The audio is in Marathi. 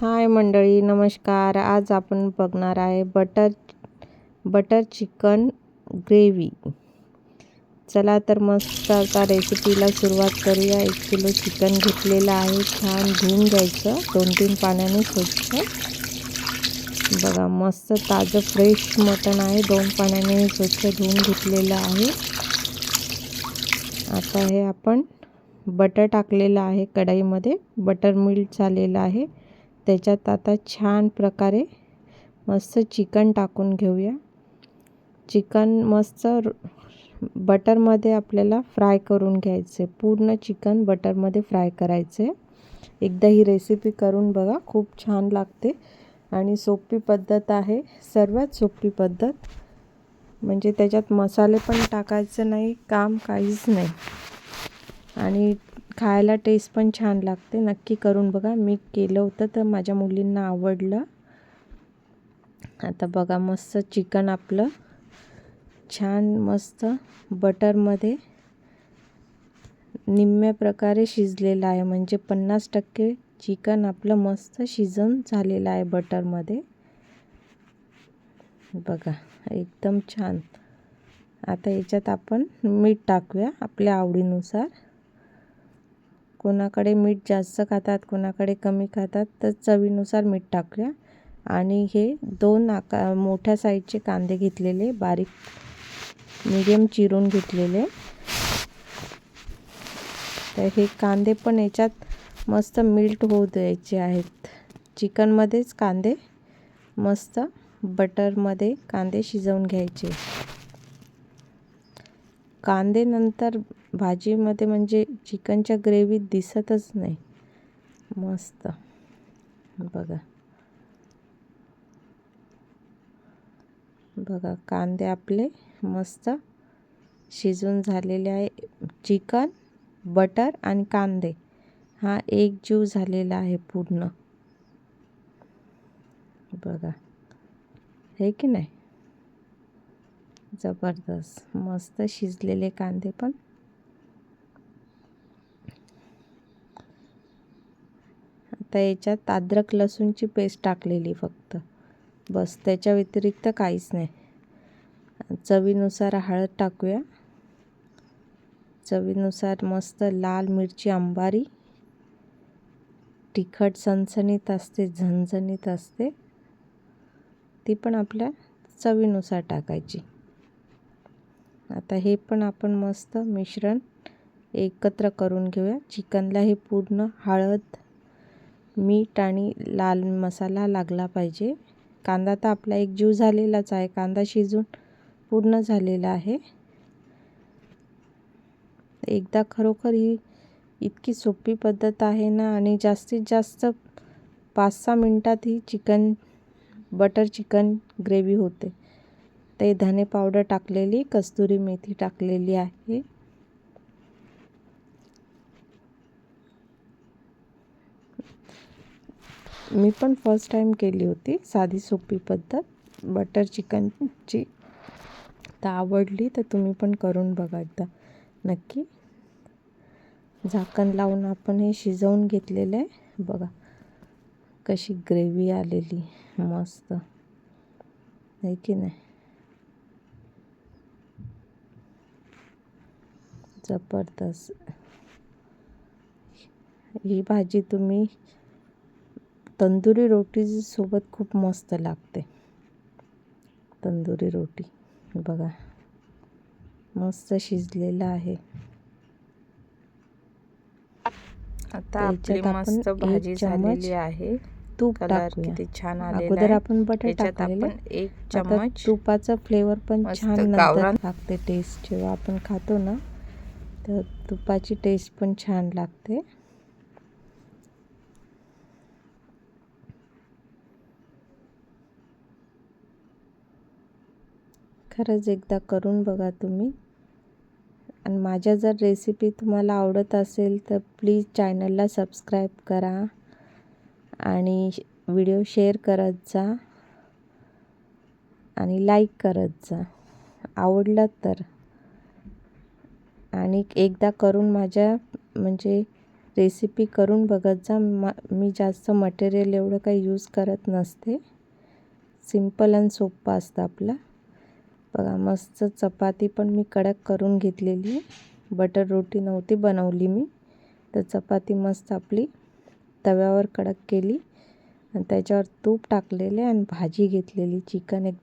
हाय मंडळी नमस्कार. आज आपण बघणार आहे बटर बटर चिकन ग्रेव्ही. चला तर मस्त आता रेसिपीला सुरुवात करूया. एक किलो चिकन घेतलेलं आहे. छान धुवून घ्यायचं. दोन तीन पाण्याने स्वच्छ बघा मस्त ताजं फ्रेश मटण आहे. दोन पाण्याने स्वच्छ धुवून घेतलेलं आहे. आता हे आपण बटर टाकलेलं आहे कढईमध्ये. बटर मिल्ट झालेलं आहे. त्याच्यात आता छान प्रकारे मस्त चिकन टाकून घेऊया. चिकन मस्त बटरमध्ये आपल्याला फ्राय करून घ्यायचे. पूर्ण चिकन बटरमध्ये फ्राय करायचे. एकदा ही रेसिपी करून बघा खूप छान लागते. आणि सोपी पद्धत आहे सर्वात सोपी पद्धत. म्हणजे त्याच्यात मसाले पण टाकायचं नाही काम काहीच नाही. आणि खायला टेस्ट पण छान लागते. नक्की करून बघा. मी केलं होतं तर माझ्या मुलींना आवडलं. आता बघा मस्त चिकन आपलं. छान मस्त बटरमध्ये निम्म्या प्रकारे शिजलेलं आहे. म्हणजे पन्नास टक्के चिकन आपलं मस्त शिजन झालेलं आहे बटरमध्ये. बघा एकदम छान. आता याच्यात आपण मीठ टाकूया आपल्या आवडीनुसार. कोणाकडे मीठ जास्त खातात कोणाकडे कमी खातात तर चवीनुसार मीठ टाकूया. आणि हे दोन आका मोठ्या साईजचे कांदे घेतलेले बारीक मिडियम चिरून घेतलेले. तर हे कांदे पण याच्यात मस्त मिल्ट होऊ द्यायचे आहेत. चिकनमध्येच कांदे मस्त बटरमध्ये कांदे शिजवून घ्यायचे. कांदे नंतर भाजीमध्ये म्हणजे चिकनच्या ग्रेव्हीत दिसतच नाही. मस्त. बघा. बघा कांदे आपले मस्त शिजून झालेले आहे. चिकन बटर आणि कांदे. हा एक जीव झालेला आहे पूर्ण. बघा. हे की नाही? जबरदस्त. मस्त शिजलेले कांदे पण. आता याच्यात अद्रक लसूणची पेस्ट टाकलेली फक्त. बस त्याच्या व्यतिरिक्त काहीच नाही. चवीनुसार हळद टाकूया. चवीनुसार मस्त लाल मिरची अंबारी तिखट सणसणीत असते झणझणीत असते. ती पण आपल्या चवीनुसार टाकायची. आता हे पण आपण मस्त मिश्रण एकत्र करून घेऊया. चिकनला हे पूर्ण हळद मीठ आणि लाल मसाला लागला पाहिजे. कांदा तर आपला एक जीव झालेलाच आहे. कांदा शिजून पूर्ण झालेला आहे. एकदा खरोखर ही इतकी सोपी पद्धत आहे ना आणि जास्तीत जास्त पाच सहा मिनटात ही चिकन बटर चिकन ग्रेव्ही होते. ते धने पावडर टाकलेली कस्तुरी मेथी टाकलेली आहे. मी पण फर्स्ट टाईम केली होती साधी सोपी पद्धत. बटर चिकनची तर आवडली तर तुम्ही पण करून बघा एकदा. नक्की. झाकण लावून आपण हे शिजवून घेतलेलं आहे. बघा कशी ग्रेव्ही आलेली मस्त. आहे की नाही? जबरदस्त. ही भाजी तुम्ही तंदुरी रोटी सोबत खूप मस्त लागते. तंदुरी रोटी. बघा. मस्त शिजलेलं आहे. आता आपली मस्त भाजी झालेली आहे. तूप किती छान अगोदर आपण बटर त्याच्यात टाकलेलं एक चम्मच तुपाचं फ्लेवर पण छान नंतर लागते. टेस्ट जेव्हा आपण खातो ना तर तुपाची टेस्ट पण छान लागते. खरंच एकदा करून बघा तुम्ही. आणि माझ्या जर रेसिपी तुम्हाला आवडत असेल तर प्लीज चॅनलला सबस्क्राईब करा आणि व्हिडिओ शेअर करत जा आणि लाईक करत जा. आवडलं तर. आणि एकदा करून माझ्या म्हणजे रेसिपी करून बघत जा. मा मी जास्त मटेरियल एवढं काही यूज करत नसते. सिंपल आणि सोप्पं असतं आपलं. बघा मस्त चपाती पण मी कडक करून घेतलेली आहे. बटर रोटी नव्हती बनवली मी. तर चपाती मस्त आपली तव्यावर कडक केली. आणि त्याच्यावर तूप टाकलेले आणि भाजी घेतलेली. चिकन एक